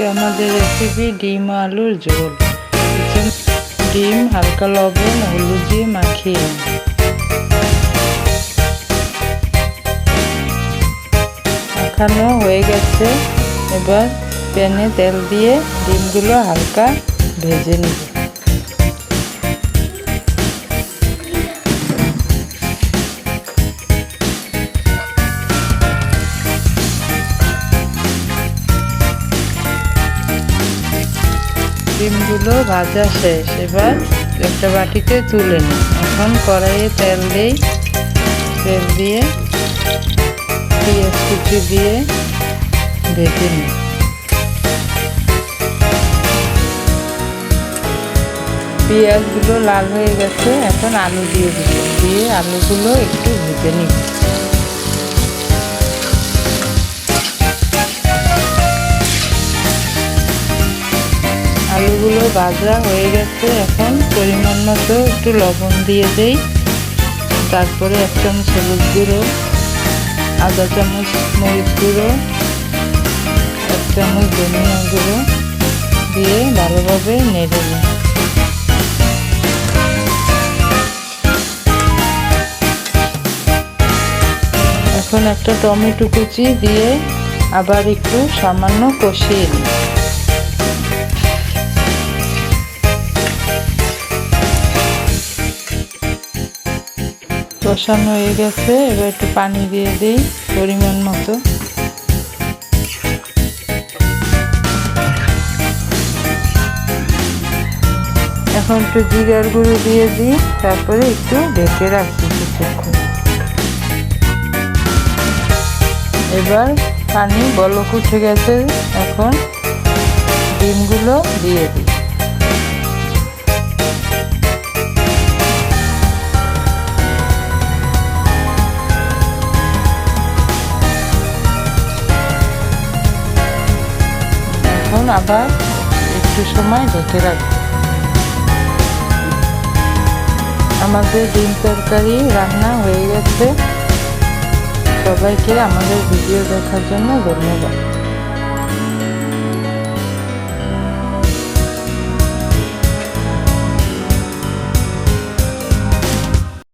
আজকে আমাদের রেসিপি ডিম আলুর ঝোল। ডিম, হালকা লবণ, হলুদ দিয়ে মাখিয়ে মাখানো হয়ে গেছে। এবার প্যানে তেল দিয়ে ডিমগুলো হালকা ভেজে নিব। ডিমগুলো ভাজা শেষ। এবার একটা বাটিতে তুলে নিই। এখন কড়াইয়ে তেল দিই। তেল দিয়ে পেঁয়াজ কুচি দিয়ে ভেজে নিই। পেঁয়াজগুলো লাল হয়ে গেছে। এখন আলু দিয়ে দিল দিয়ে আলুগুলো একটু ভেজে নিই। ভাজা হয়ে গেছে। এখন পরিমাণ মতো একটু লবণ দিয়ে দেই। তারপরে এক চামচ হলুদ গুঁড়ো, আধা চামচ মরিচ গুঁড়ো, এক চামচ ধনিয়া গুঁড়ো দিয়ে ভালোভাবে নেড়ে নিই। এখন একটা টমেটো কুচি দিয়ে আবার একটু সামান্য কষিয়ে নিই। কষানো হয়ে গেছে, এবার একটু পানি দিয়ে দিই পরিমাণ মতো। এখন একটু জিরার গুঁড়ো দিয়ে দিই, তারপরে একটু ঢেকে রাখি কিছুক্ষণ। এবার পানি বলক উঠে গেছে, এখন ডিমগুলো দিয়ে দিই। আবার একটু সময় ঢেকে রাখব। আমাদের ডিম তরকারি রান্না হয়ে গেছে। সবাইকে আমাদের ভিডিও দেখার জন্য ধন্যবাদ।